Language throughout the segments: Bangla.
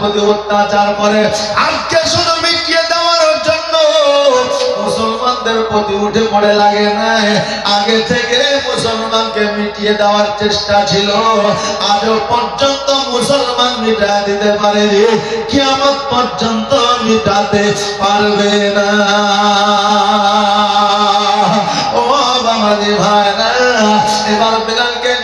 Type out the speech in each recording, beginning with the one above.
প্রতি অত্যাচার করে। আজকে শুধু মিটিয়ে দেওয়ার জন্য মুসলমানদের প্রতি উঠে পড়ে লাগে না। আগে থেকে মুসলমানকে মিটিয়ে দেওয়ার চেষ্টা ছিল। আজও পর্যন্ত মুসলমান মিটা দিতে পারে কিয়ামত পর্যন্ত মিটাতে পারবে না। ও বাবাজি ভাইরা, এবার বেলালকে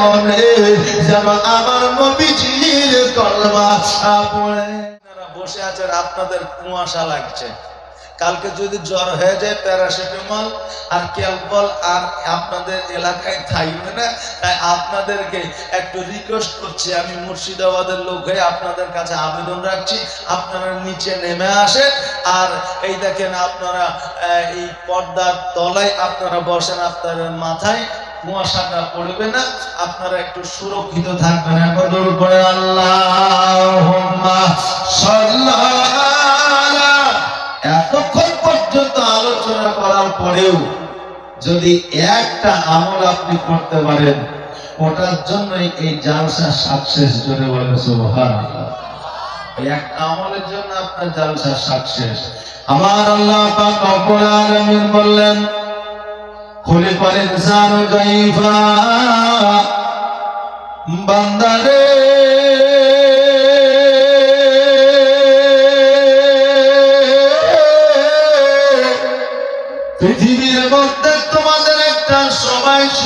মনে, যেন আমার নবীজির কলমা বসে আছেন আপনাদের কুয়াশা লাগছে। কালকে যদি জ্বর হয়ে যায়, প্যারাসিটামল আর আর আপনাদের এলাকায় থাকবে না, তাই আপনাদেরকে একটু রিকোয়েস্ট করছি। আমি মুর্শিদাবাদের লোক হয়ে আপনাদের কাছে আবেদন রাখছি। আপনারা নিচে নেমে আসেন, আর এই দেখেন আপনারা এই পর্দার তলায় আপনারা বসেন, আপনাদের মাথায় কুয়াশাটা পড়বে না, আপনারা একটু সুরক্ষিত থাকবেন। এখন করে সাল্লাল্লাহু এতক্ষণ পর্যন্ত আলোচনা করার পরেও যদি একটা আমল আপনি করতে পারেন, ওটার জন্যই এই জালসা সাকসেস জোরে বলে, সুবহানাল্লাহ। এই একটা আমলের জন্য আপনার জালসা সাকসেস। আমার আল্লাহ বললেন খুলিকাল ইনসানু যায়ফা বান্দারে। পৃথিবীর মধ্যে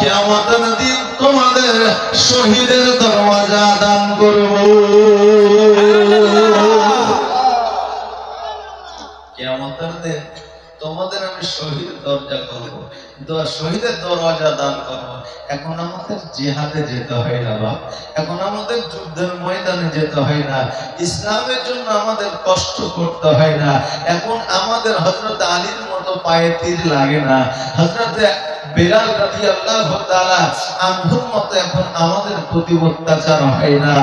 কেমন দিন তোমাদের শহীদের দরওয়াজা দান করব। তোমাদের আমি শহীদ দরজা করব। শহীদের দরওয়াজা দান করব। এখন আমাদের জিহাদে যেতে হয় না বাপ। এখন আমাদের যুদ্ধের ময়দানে যেতে হয় না। ইসলামের জন্য আমাদের কষ্ট করতে হয় না। এখন আমাদের হজরত আলীর মতো পায়ে তীর লাগে না। হজরত তাআলা আনহুর মতো এখন আমাদের প্রতি অত্যাচার হয় না।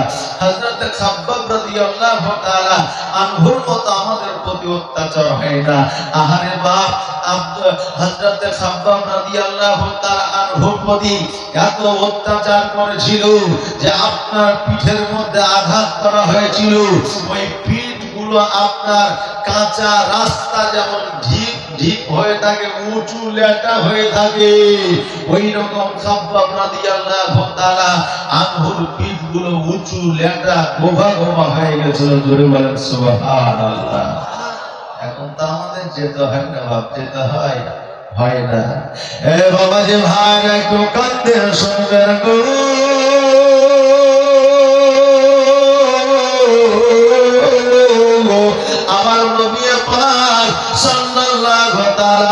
তাআলা আনহুর মতো আমাদের প্রতি অত্যাচার হয় না। আহারে বাপ আপনার পিঠের মধ্যে আঘাত করা হয়েছিল। ওই পিঠগুলো আপনার কাঁচা রাস্তা যেমন ঢিপ ঢিপ হয়ে থাকে, উঁচু লেটা হয়ে থাকে। ওই রকম খাব্বাব রাদিয়াল্লাহু তাআলা আনহুর পিঠগুলো উঁচু লেটা গোভা গোভা হয়ে গেছিল, জোরে বলেন, সুবহানাল্লাহ। এখন তো আমাদের যেতে হয় না, বাপ, যেতে হয় হয় না। এ বাবা যে ভাই, একটু কান্দে শুনবেন গো।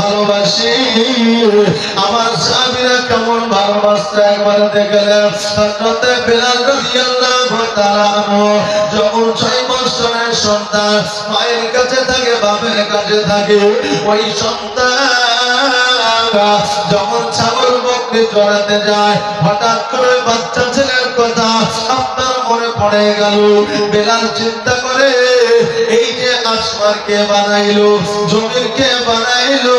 ভালোবাসি? আমার স্বামীরা কেমন ভালোবাসতে? একবার তাআলা যখন ছয় বছরের সন্তান মায়ের কাছে থাকে, বাপের কাছে থাকে, ওই সন্তান যখন ছাগল চড়াতে যায়, হঠাৎ করে বাচ্চা ছেলের কথা আপনার মনে পড়ে গেল। বেলাল চিন্তা করে, এই যে আসমান বানাইলো? জমিনকে বানাইলো?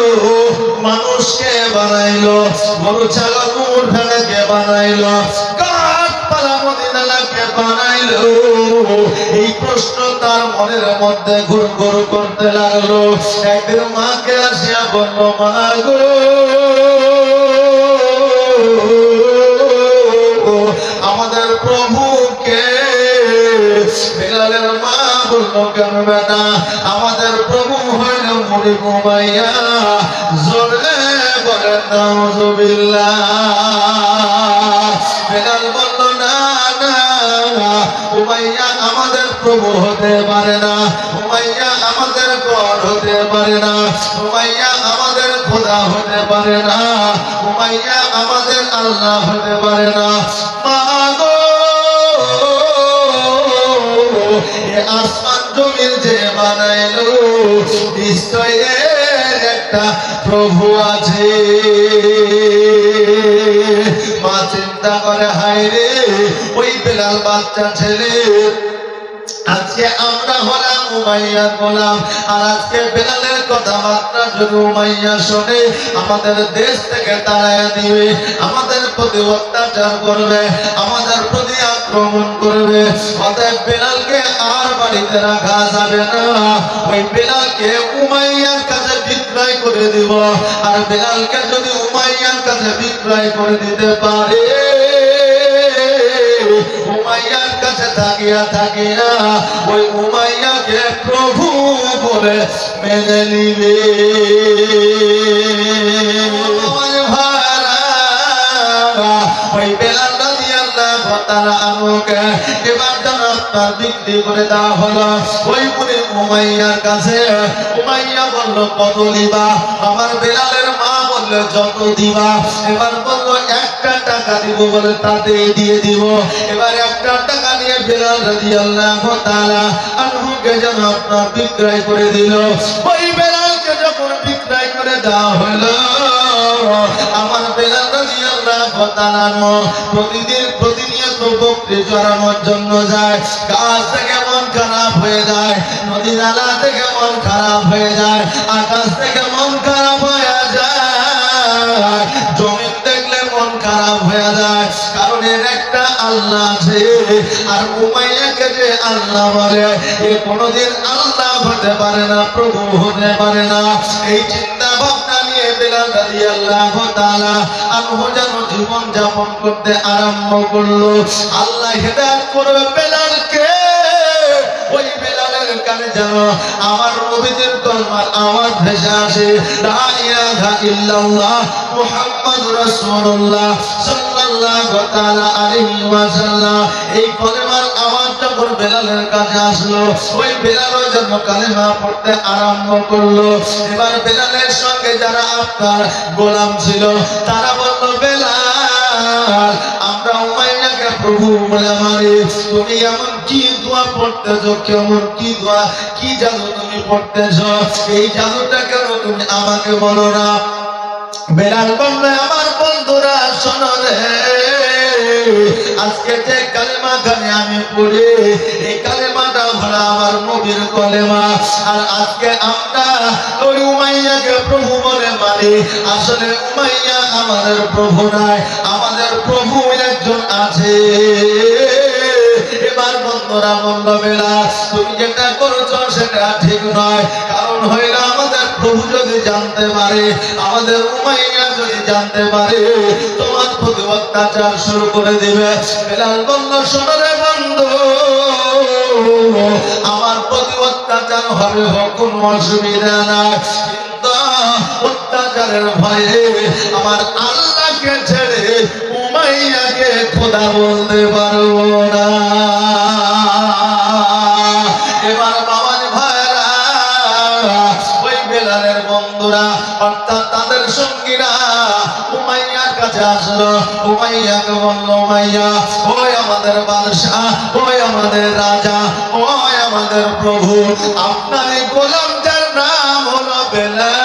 মানুষকে বানাইলো? গরু, ছাগল উট ভেড়া কে বানাইলো? গাছপালা মদিনালাকে এই প্রশ্ন তার মনের মধ্যে ঘুর ঘুর করতে লাগল। একদিন মাকে আসিয়া বলল, মা আমাদের প্রভু হইল মুড়ি ঘুমাইয়া। জোরে আমাদের প্রভু হতে পারে না। উমাইয়া আমাদের গড হতে পারে না। উমাইয়া আমাদের খোদা হতে পারে না। উমাইয়া আমাদের আল্লাহ হতে পারে বানাইলো একটা প্রভু আছে। মা চিন্তা করে, হায় রে, ওই বেলাল বাচ্চা ছেলে। আজকে আমরা হলাম উমাইয়ার গোলাম, আর আজকে বেলালের কথাবার্তা যদি উমাইয়া শোনে। আমাদের দেশ থেকে তাড়ায় দিবে, আমাদের প্রতি অত্যাচার করবে, আমাদের প্রতি অতএব বেলালকে আর বাড়িতে রাখা যাবে না। ওই বেলালকে উমাইয়ার কাছে বিক্রয় করে দিব। আর বেলালকে যদি উমাইয়ার কাছে বিক্রয় করে দিতে পারে, উমাইয়ার কাছে থাকিয়া থাকিয়া ওই উমাইয়াকে প্রভু বলে মেনে নিবে। ওই বেলাল এবার বিক্রি করে দেওয়া হলো, ওই মুনি উমাইয়ার কাছে। উমাইয়া বলল, কত দিবা? আমার বেলালের মা বলল, যত দিবা। এবার বলল, একটা টাকা দিব বলে তাতে দিয়ে দিব। এবার একটা টাকা নিয়ে বেলাল যেন আপনার বিক্রয় করে দিল। ওই বেলালকে যখন বিক্রয় করে দেওয়া হলো, আমার বেলাল প্রতিদিন প্রতিনিয়ত বকরি চড়ানোর জন্য যায়। গাছ থেকে মন খারাপ হয়ে যায়, নদী নালা থেকে মন খারাপ হয়ে যায়, আকাশ থেকে মন খারাপ হয়ে যায়। জমিন দেখলে মন খারাপ হয়ে যায়, কারণ এর একটা আল্লাহ আছে। আর উমাইয়াকে যে আল্লাহ বলে, এ কোনোদিন আল্লাহ হতে পারে না, প্রভু হতে পারে না। এই চিন্তা ভাবনা নিয়ে বেলাল রাদিয়াল্লাহু তাআলা আনহু যেন জীবন যাপন করতে আরম্ভ করল। আল্লাহ হেদায়েত করবে বেলালকে। ওই বেলালের কানে যেন আমার নবীদের কলমার আওয়াজ ভেসে আসে। বেলালের কাছে আসলো। ওই কালেমা পড়তে আরম্ভ করল। এবার বেলালের সঙ্গে আপনার গোলাম ছিল, তারা বেলাল আমরা প্রভু বলে মানি তুমি এমন কি দোয়া পড়তেছো? কেমন কি দোয়া? কি তুমি পড়তেছো? এই কেন তুমি আমাকে বলো না? বেলাল বলবে, আমার বন্ধুরা, শোনো রে। আজকে যে কালেমা খানে আমি পড়ি, এই কালেমাটা হলো আমার নবীর কলেমা। আর আজকে আমরা ওই উমাইয়াকে প্রভু বলে মানি। আসলে উমাইয়া আমাদের প্রভু নাই। প্রভু একজন আছে। এবার বন্ধুরা বন্ধ বেলা তুমি যেটা করছ সেটা ঠিক নয়। কারণ হইল আমাদের প্রভু যদি জানতে পারে, আমাদের উমাইয়া যদি জানতে পারে, তোমার প্রতি অত্যাচার শুরু করে দিবে। বেলাল বন্ধ শোনরে বন্ধু। আমার প্রতি অত্যাচার হবে হোক অসুবিধা নাই। অত্যাচারের ভয়ে আমার আল্লাহকে ছেড়ে মাইয়াকে খোদা বলতে পারব না। এবার বাবার ভাইরা, ওই বেলারের বন্ধুরা, অর্থাৎ তাদের সঙ্গীরা উমাইয়ার কাছে আসলো। উমাইয়াকে বলল, উমাইয়া, ওই আমাদের বাদশাহ, ওই রাজা, ওই আমাদের প্রভু। আপনার গোলাম যার নাম হলো বেলার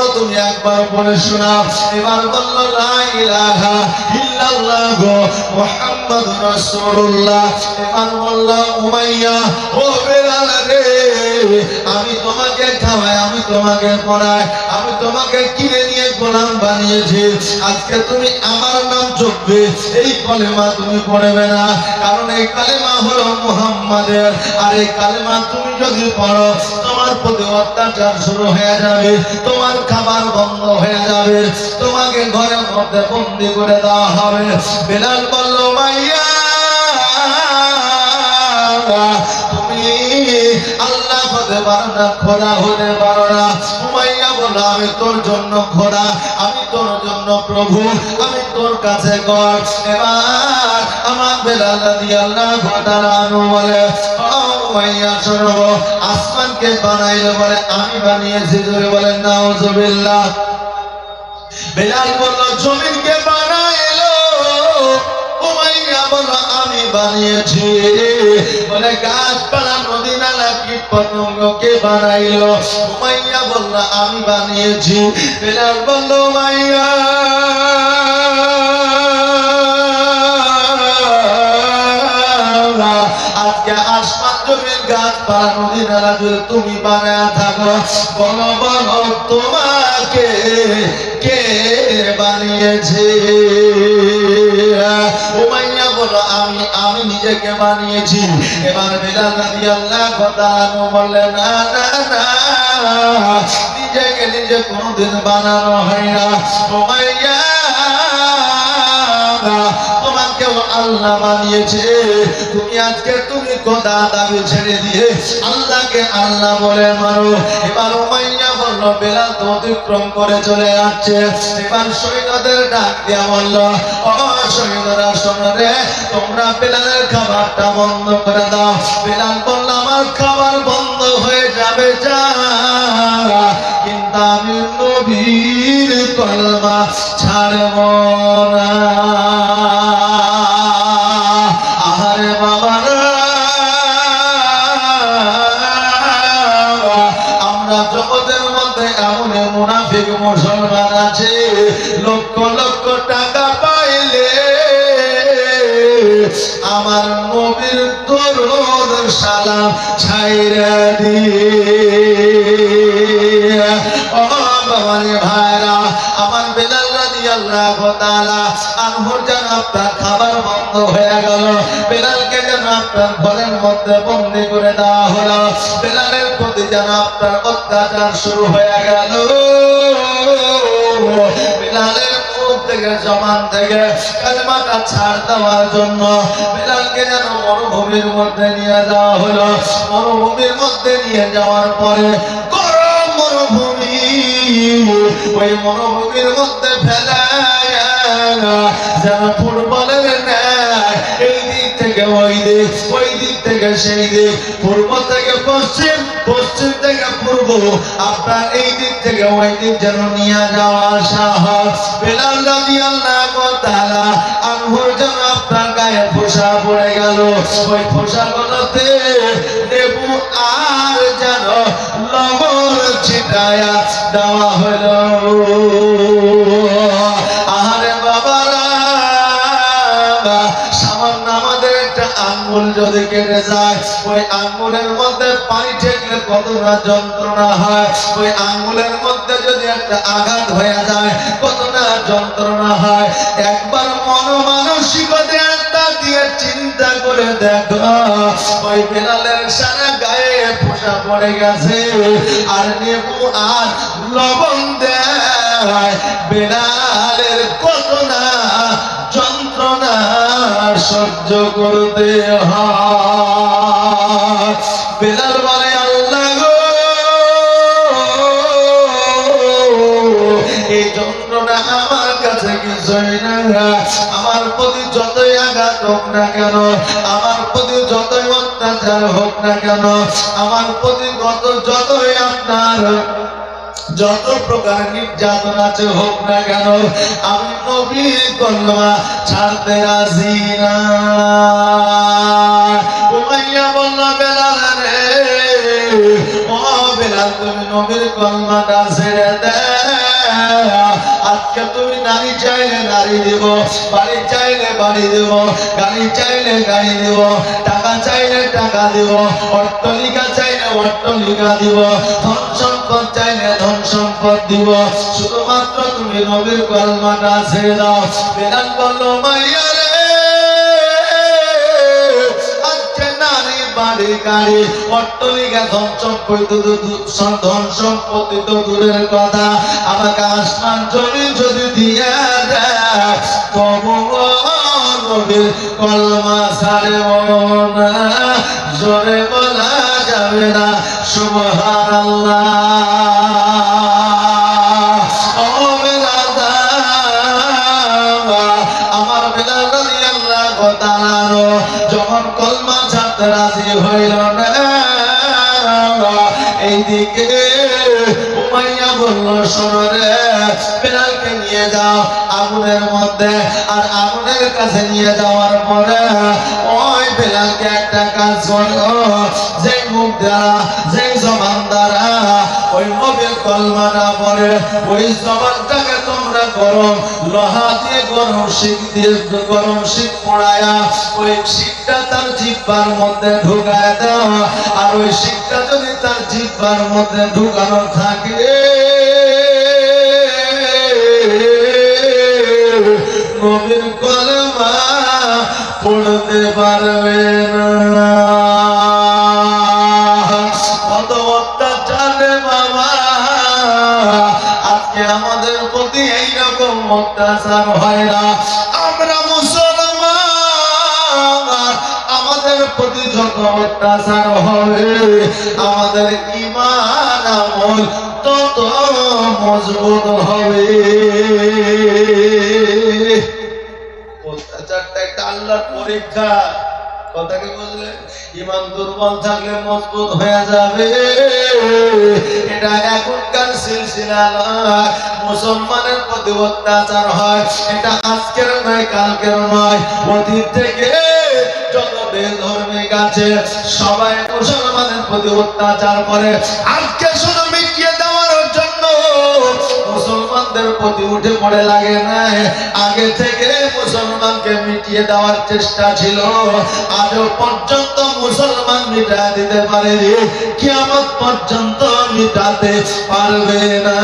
পড়ো তুমি একবার পড়ে শোনা। এবার বলল আমি তোমাকে খাওয়াই আমি তোমাকে পড়াই, আমি তোমাকে কিনে নিয়ে গোলাম বানিয়েছি। আজকে তুমি আমার নাম চোখবে এই কলেমা তুমি পড়বে না। কারণ এই কালেমা হলো মুহাম্মাদের। আর এই কালেমা তুমি যদি পড়ো, তোমার প্রতি অত্যাচার শুরু হয়ে যাবে। তোমার খাবার বন্ধ হয়ে যাবে। তোমাকে ঘরের মধ্যে বন্দি করে দেওয়া হবে। বেলাল বলল, মাইয়া, তুমি আল্লাহ হতে পারো না, খোদা হতে পারো না। আমি তোর জন্য খোদা আমি তোর জন্য প্রভু, আমি তোর কাছে আসমানকে বানাইলে বলে, আমি বানিয়েছি। ধরে বলেন, নাউজুবিল্লাহ। বেলাল বলল, জমিনকে বানাইলো? উমাইয়া বলল বানিয়েছি। বলে, গাছপালা নদী নালা কীট পতঙ্গকে বানাইলো? উমাইয়া বলল, আমি বানিয়েছি। বেলাল বলল তুমি বানায় থাকো, বলো বলো, তোমাকে কে বানিয়েছে? উমাইয়া বলো, আমি আমি নিজেকে বানিয়েছি। এবার বেলাল রাদিয়াল্লাহু আল্লাহ বললেন না না না, নিজেকে নিজে কোনোদিন বানানো হয় না। উমাইয়া আল্লাহ বানিয়েছে। তুমি আজকে তুমি দাবি ছেড়ে দিয়ে আল্লাহকে আল্লাহ বলে মারো। এবার উমাইয়া বলল তো অতিক্রম করে চলে যাচ্ছে। এবার সৈন্যদের ডাক বলল, ও সৈন্যরা তোমরা বেলালের খাবারটা বন্ধ করে দাও। বেলাল বলল, আমার খাবার বন্ধ হয়ে যাবে, যা। কিন্তু আমি নবীর কলমা ছাড়ব না। ভাইরা আপনার বন্ধ হয়ে গেল বেলালকে যেন আপনার ঘরের মধ্যে বন্দি করে দেওয়া হলো বেলালের আপনার অত্যাচার শুরু হয়ে গেল। বেলালের থেকে জমান থেকে কালেমাটা ছাড় দেওয়ার জন্য বেলালকে যেন মরুভূমির মধ্যে নিয়ে যাওয়া হলো। মরুভূমির মধ্যে নিয়ে যাওয়ার পরে ওই মরুভূমির মধ্যে ফেলা যেন ফুটবলের ন্যায় এই দিক থেকে ওই দিক, ওই সেই দিক পূর্ব থেকে পশ্চিম পশ্চিম থেকে পূর্ব। আপনার এই দিক থেকে ওই দিক যেন নিয়ে যাওয়া আসা হয় বেলাল রাদিয়াল্লাহু তাআলা আনহুর যেন আপনার গায়ে ফোসা পড়ে গেল। ওই ফোসা ফোসাগুলোতে লেবু আর যেন লবণ ছিটায়া দেওয়া হলো। ঠেকলে কতটা যন্ত্রণা হয়। ওই আঙ্গুলের মধ্যে যদি একটা আঘাত হয়ে যায় কতটা যন্ত্রণা হয়। একবার মন মানসিকতা দিয়ে চিন্তা করে দেখো, ওই বেলালের সারা গায়ে পোষা পড়ে গেছে। আর নেবু আর লবণ দেয়। বেলালের কত না যন্ত্রণা সহ্য করতে হয়। আমার প্রতি যতই আঘাত হোক না কেন, আমার প্রতি যতই অত্যাচার হোক না কেন, আমার প্রতি কত যতই আপনার, যত প্রকার নির্যাতন আছে হোক না কেন, আমি নবীর কলমা ছাড়তে রাজি না। তুমি নবীর কলমাটা ছেড়ে দে। আজকে তুমি নারী চাইলে নারী দেব, বাড়ি চাইলে বাড়ি দেব, গাড়ি চাইলে গাড়ি দেব, টাকা চাইলে টাকা দেব, অট্টলিকা চাইলে অট্টলিকা দিব, ধন সম্পদ চাইলে ধন সম্পদ দিব। শুধুমাত্র তুমি নবীর কলমাটা ছেড়ে দাও। বেদান বলো, মাইয়া। বাড়ি গাড়ি অট্টলিকা ধন করিত ধন সম্পত্তি তো দূরের কথা। আমাকে আসমান জমি যদি দিয়া দেয় কলমা সারে বলা যাবে না এইদিকে উমাইয়া বলল সরে বেলালকে নিয়ে যাও, আগুনের মধ্যে, আর আগুনের কাছে নিয়ে যাওয়ার পরে ওই বেলালকে একটা কাজ করো যে মুখ দ্বারা যে জবান দ্বারা, ওই নবীর কলমানা পরে, ওই জবানটাকে তোমরা গরম, লোহা দিয়ে গরম শিখ দিয়ে গরম শিখ পড়ায়া, ওই শিখটা তার জিব্বার মধ্যে ঢুকায় দাও আর ওই শিখটা যদি তার জিব্বার মধ্যে ঢুকানো থাকে, নবীর কলমা পড়তে পারবে। অত্যাচার হবে আমাদের ইমান আমল তত মজবুত হবে। অত্যাচারটা একটা পরীক্ষা। কথাকে ইমান দুর্বল থাকলে মজবুত হয়ে যাবে। এটা এখনকার সিলসিলা নয় মুসলমানের প্রতি অত্যাচার হয়। এটা আজকের নয়, কালকের নয়। অতীত থেকে দেওয়ার চেষ্টা ছিল। আজও পর্যন্ত মুসলমান মিটা দিতে পারে কিয়ামত পর্যন্ত মিটাতে পারবে না।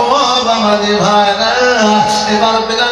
ও বাবাজি ভাইরা, এবার বেলালকে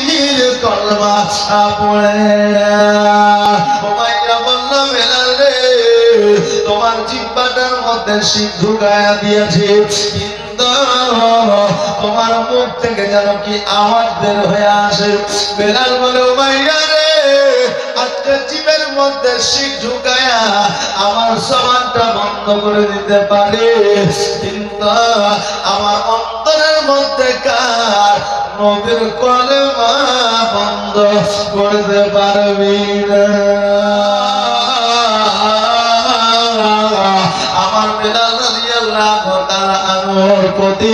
নবীজির কলমা পড়ে ওমাইয়া বলল, বেলাল রে, তোমার জিব্বাটার মধ্যে শিখ ঢুকায়া দিয়েছে। তোমার মুখ থেকে যেন কি আওয়াজ বের হয়ে আসে। বেলাল বলে আমার সমানটা বন্ধ করে দিতে পারে। কিন্তু আমার অন্তরের মধ্যে কার নবীর কলেমা বন্ধ করতে পারবি না। আমার প্রতি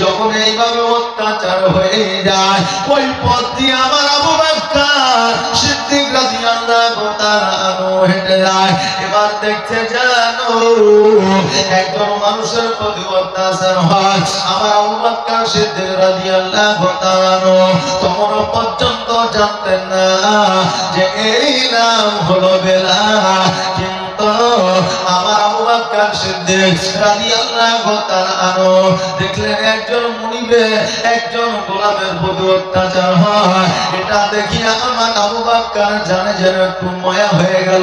যখন এইভাবে অত্যাচার হয়ে যায়, ওই পথ দিয়ে আমার আবু বকর সিদ্দিক রাদিয়াল্লাহু একজন মানুষের পর্যন্ত জানতেন না যে এই নাম হলো বেলাল। কিন্তু আমার আবু বকর সিদ্দিক রাদিয়াল্লাহু তাআলা আনহু দেখলেন একজন মুনিবে, একজন গোলামের প্রতি অত্যাচার হয়। এটা দেখিয়া আমার আবু জানে যেন একটু মায়া হয়ে গেল।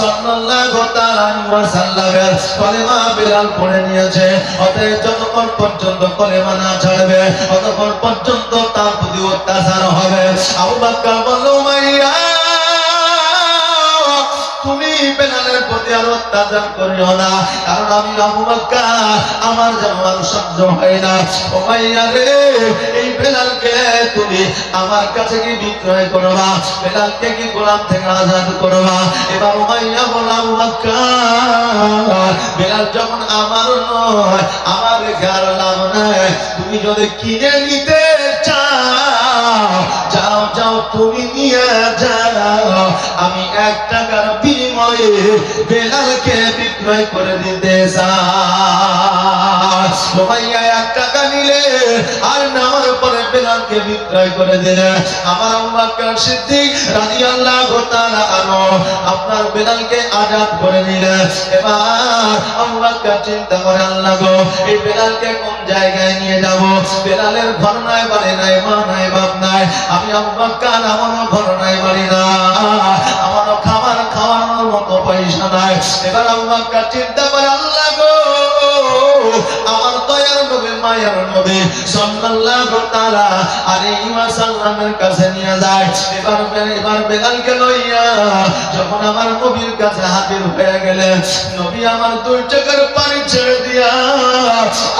সাল্লাল্লাহু তাআলা সাল্লামের কলেমা বিলাল পড়ে নিয়েছে। অতএব যতক্ষণ পর্যন্ত কলেমা না ছাড়বে, ততক্ষণ পর্যন্ত তার প্রতি অত্যাচার হবে। আবু বকর বলল প্রতি আর অত্যাচার করিও না, কারণ আমি আবু বকর আমার যেন সহ্য হয় না। ও মাইয়া রে, এই বেলালকে তুমি আমার কাছে কি বিক্রয় করবা বেলালকে কি গোলাম থেকে আজাদ করবা এবার উমাইয়া বল, আবু বকর বেলাল যখন আমার নয়, আমার গার নাম নাই। তুমি যদি কিনে নিতে চাও, যাও যাও, তুমি নিয়ে যাও। আমি এক টাকার দিলে। আপনার বেলালকে আজাদ করে নিলে। এবার আম্মাকার চিন্তা করে, আল্লাহ এই বেলালকে কোন জায়গায় নিয়ে যাব? বেলালের ঘর নাই বাড়ি নাই, মা নাই, বাপ নাই। আমি আম্মাকার আমারও ঘর নাই বাড়ি খাবার পয়সা নাই এবার আম্মাকার চিন্তা করে আল্লাহ গো, আমার দয়ার নবী, মায়ার নবী, সাল্লাল্লাহু তাআলা আলাইহি ওয়াসাল্লামের কাছে নিয়ে যায়। এবার এবার বেলালকে লইয়া যখন আমার নবীর কাছে হাজির হয়ে গেলেন নবী আমার দুই চোখের পানি ছেড়ে দিয়া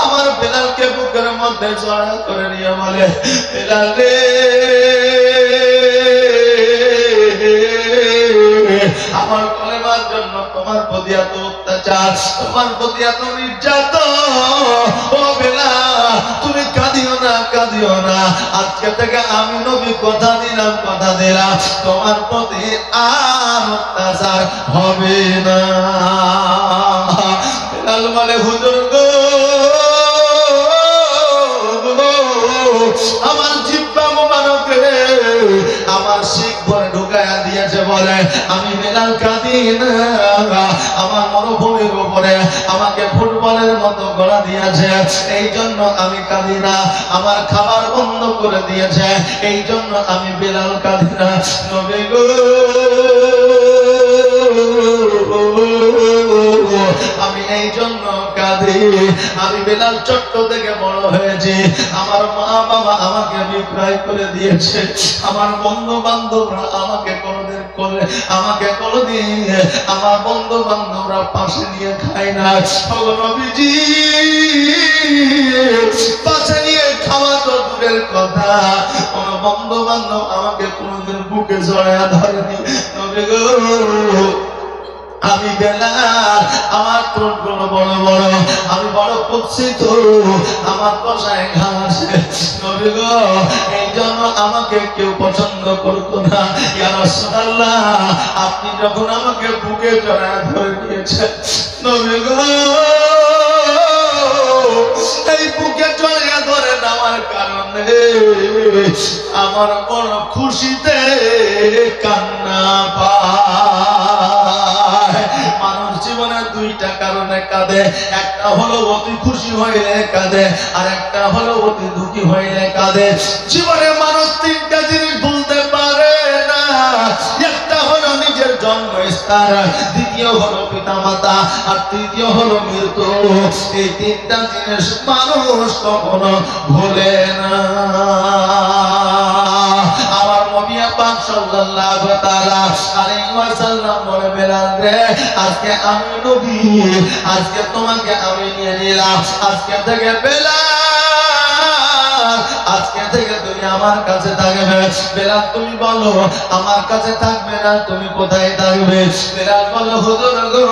আমার বেলালকে বুকের মধ্যে জড়া করে নিয়ে বলে, বেলাল রে, আমার প্রতি এত অত্যাচার, তোমার প্রতি এত তুমি কাঁদিও না কাঁদিও না। আজকে থেকে আমি নবী কথা দিলাম কথা দিলাম। তোমার প্রতি আর অত্যাচার হবে না। বলে, হুজুর আমার জিব্বা আমি বেলাল কাঁদি আমার মরুভূমির উপরে আমাকে ফুটবলের মতো গড়া দিয়েছে। এই জন্য আমি কাঁদি না। আমার খাবার বন্ধ করে দিয়েছে। এই জন্য আমি বেলাল কাঁদি না। আমি এই জন্য কাঁদি। আমি বেলাল চট্ট থেকে বড় হয়েছি। আমার মা বাবা আমাকে বিক্রয় করে দিয়েছে। আমার বন্ধু বান্ধবরা আমাকে কোনোদিন করে, আমাকে কোনোদিন আমার বন্ধু বান্ধবরা পাশে নিয়ে খায় না। নবীজি, পাশে নিয়ে খাওয়া তো দূরের কথা। কোন বন্ধু বান্ধব আমাকে কোনোদিন বুকে জড়ায় ধরেনি। তবে গো আমি বেলার, আমার ঠোঁটগুলো বড় বড়, আমি বড় কুৎসিত, আমার কষায় গো, এই আমাকে কেউ পছন্দ করতো না। আপনি যখন আমাকে বুকে জড়ায় ধরে গো, এই বুকে ধরে কারণে আমার বড় খুশিতে কান্না পায়। কাঁদে, একটা হলো অতি খুশি হইলে কাঁদে, আর একটা হলো অতি দুঃখী হইলে কাঁদে। জীবনে মানুষ তিনটা জিনিস বলতে পারে না। একটা হলো নিজের জন্মস্থান, দ্বিতীয় হলো পিতামাতা, আর তৃতীয় হলো মৃত্যু। এই তিনটা জিনিস মানুষ কখনো ভোলে না। সাল্লাল্লাহু তাআলা ওয়াসাল্লাম বলে বেলাল রে, আজকে আমি নবী, আজকে তোমাকে আমি নিয়ে নিলাম, আজকে থেকে বেলাল, আজকে থেকে তুমি আমার কাছে থাকবে। বেলাল, তুমি বলো, আমার কাছে থাকবে না, তুমি কোথায় থাকবে? বেলাল বলো, হুজুর গো,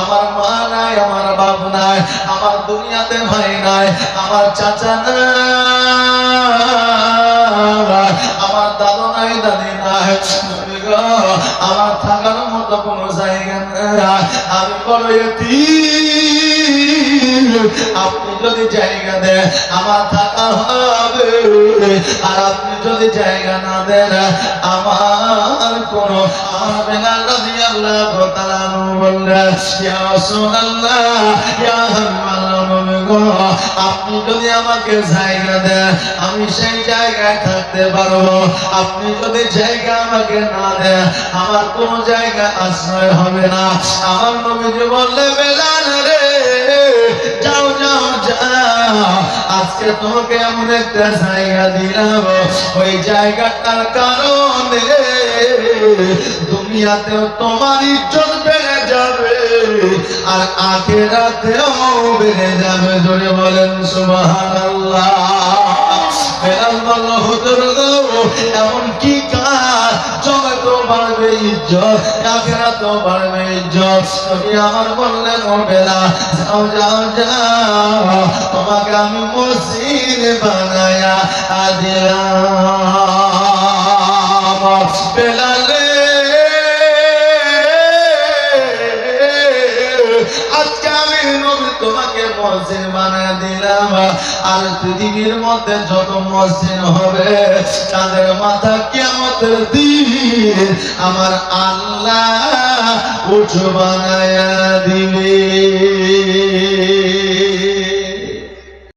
আমার মা নাই, আমার বাপ নাই, আমার দুনিয়াতে ভাই নাই, আমার চাচা নাই। দাদু নাই দাদি নাই আমার থাকার মতো কোনো জায়গা নাই আমি বড় এতিম। যদি জায়গা দেন আমার থাকা হবে। আর আপনি যদি জায়গা না দেন, আমার কোন হবে না। তাআলা আনহু বললেন, ইয়া রাসূলুল্লাহ, ইয়া আপনি যদি আমাকে জায়গা দেন, আমি সেই জায়গায় থাকতে পারব। আপনি যদি জায়গা আমাকে না দেন, আমার কোনো জায়গা আশ্রয় হবে না। আমার নবীজি বললে বেলাল রে, যাও আজকে তোমাকে এমন একটা জায়গা দিলাম। ওই জায়গাটার কারণে দুনিয়াতেও তোমার ইজ্জত বেড়ে যাবে, আর আখেরাতেও বেড়ে যাবে। জোরে বলেন, সুবহানাল্লাহ। বেলাল হুজুর এমন কি কাজ? বাড়বে ইজ্জত আখেরাতেও বাড়বে ইজ্জত। তুমি আমার বললেন ও বেলা যাও যাও যাও। তোমাকে আমি মসজিদ বানায়া দিলাম আর পৃথিবীর মধ্যে যত মসজিদ হবে, তাদের মাথা কেমতের দিন? আমার আল্লাহ উঠ বানায়া দিবে।